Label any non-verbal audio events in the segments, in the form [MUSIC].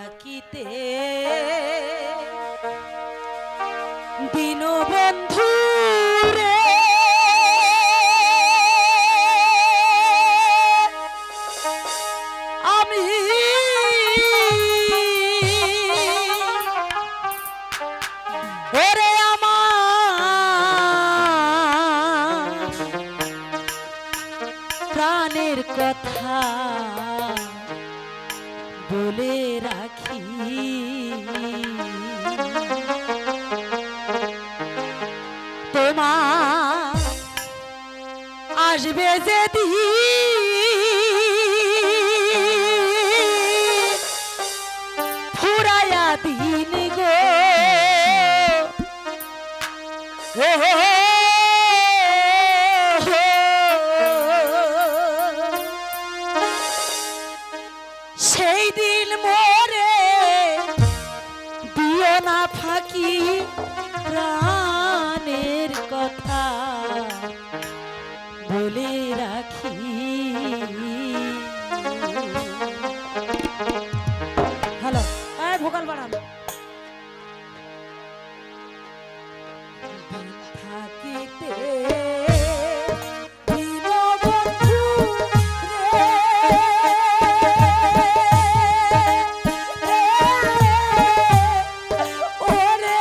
থাকিতে। দীনবন্ধু আসবে যে দিন ফুরায়া দিন গো হো ফাঁকি প্রাণের দিন থাকিতে দীনবন্ধু রে,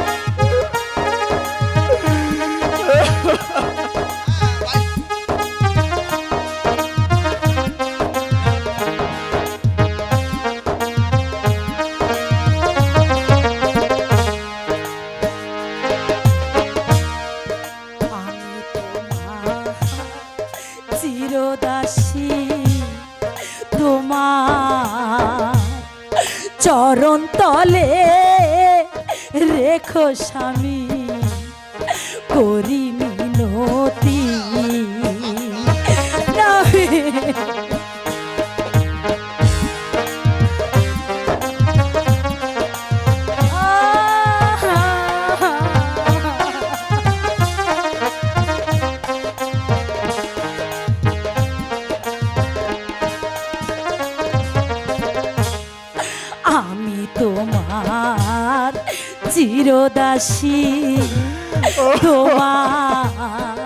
[LAUGHS] রেখো স্বামী করি মিনতি নাহি চিরদাসী [LAUGHS] তোমার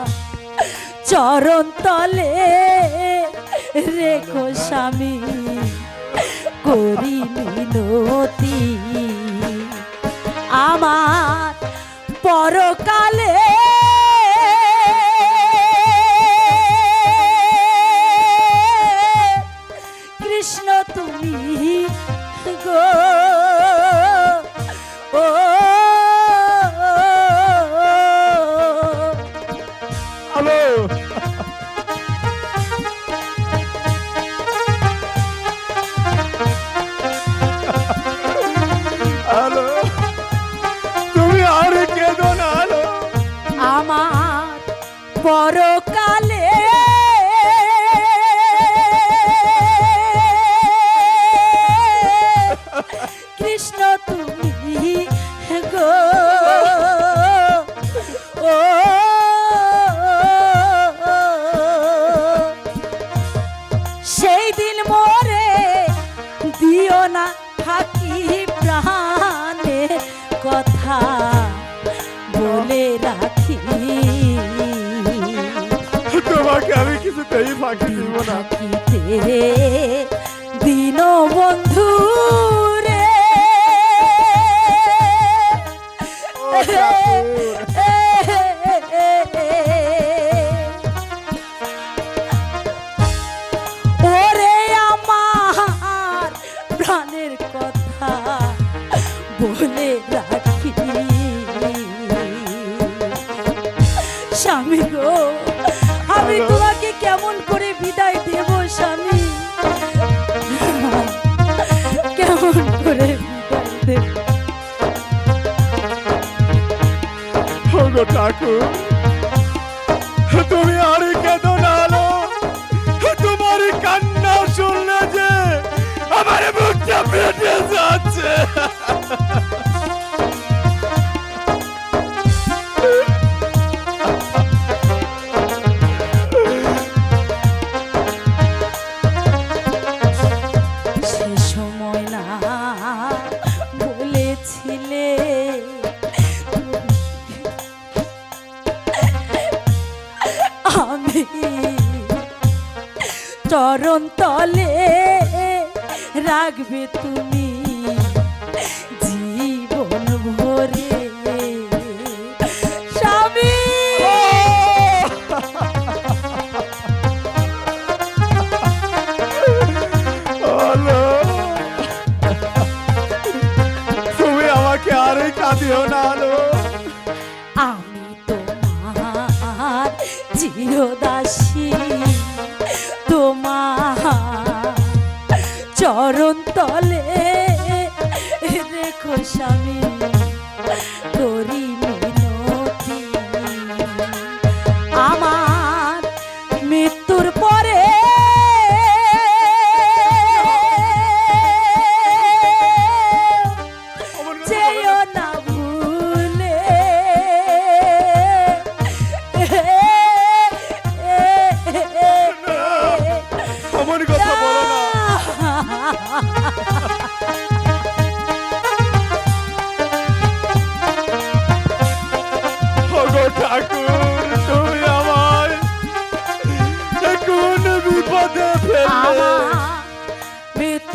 চরণ তলে রেখো স্বামী করি মিনতি। আমার পরকালে পরকালে কিছুতেই ফাঁকি দিব না। দিন বন্ধু রে। ওরে আমার প্রাণের কথা বলে রাখি। স্বামী গো। ঠাকুর তুমি আর কেঁদো না হ্যালো তোমার কান্না শুনলে যে আমার বুকটা ফেটে যাচ্ছে। চরণ তলে রাখবে তুমি ভালোবাসি তোমা চরণ তলে রেখো স্বামী করি আমার মৃত্যুর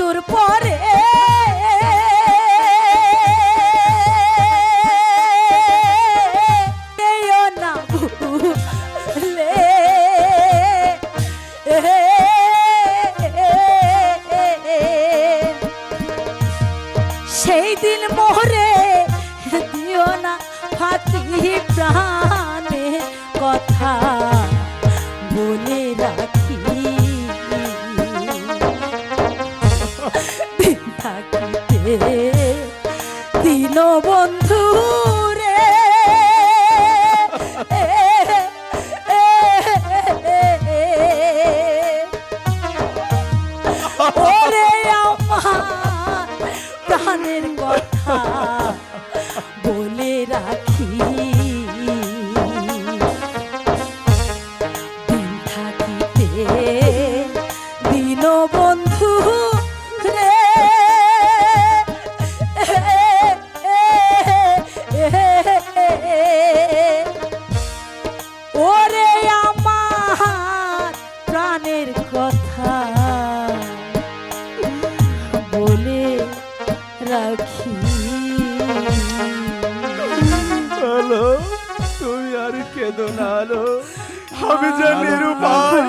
duro por বন্ধু ওরে আমার প্রাণের কথা বলে রাখি। তুমি আর কেদো না আমি যে নিরুপায়।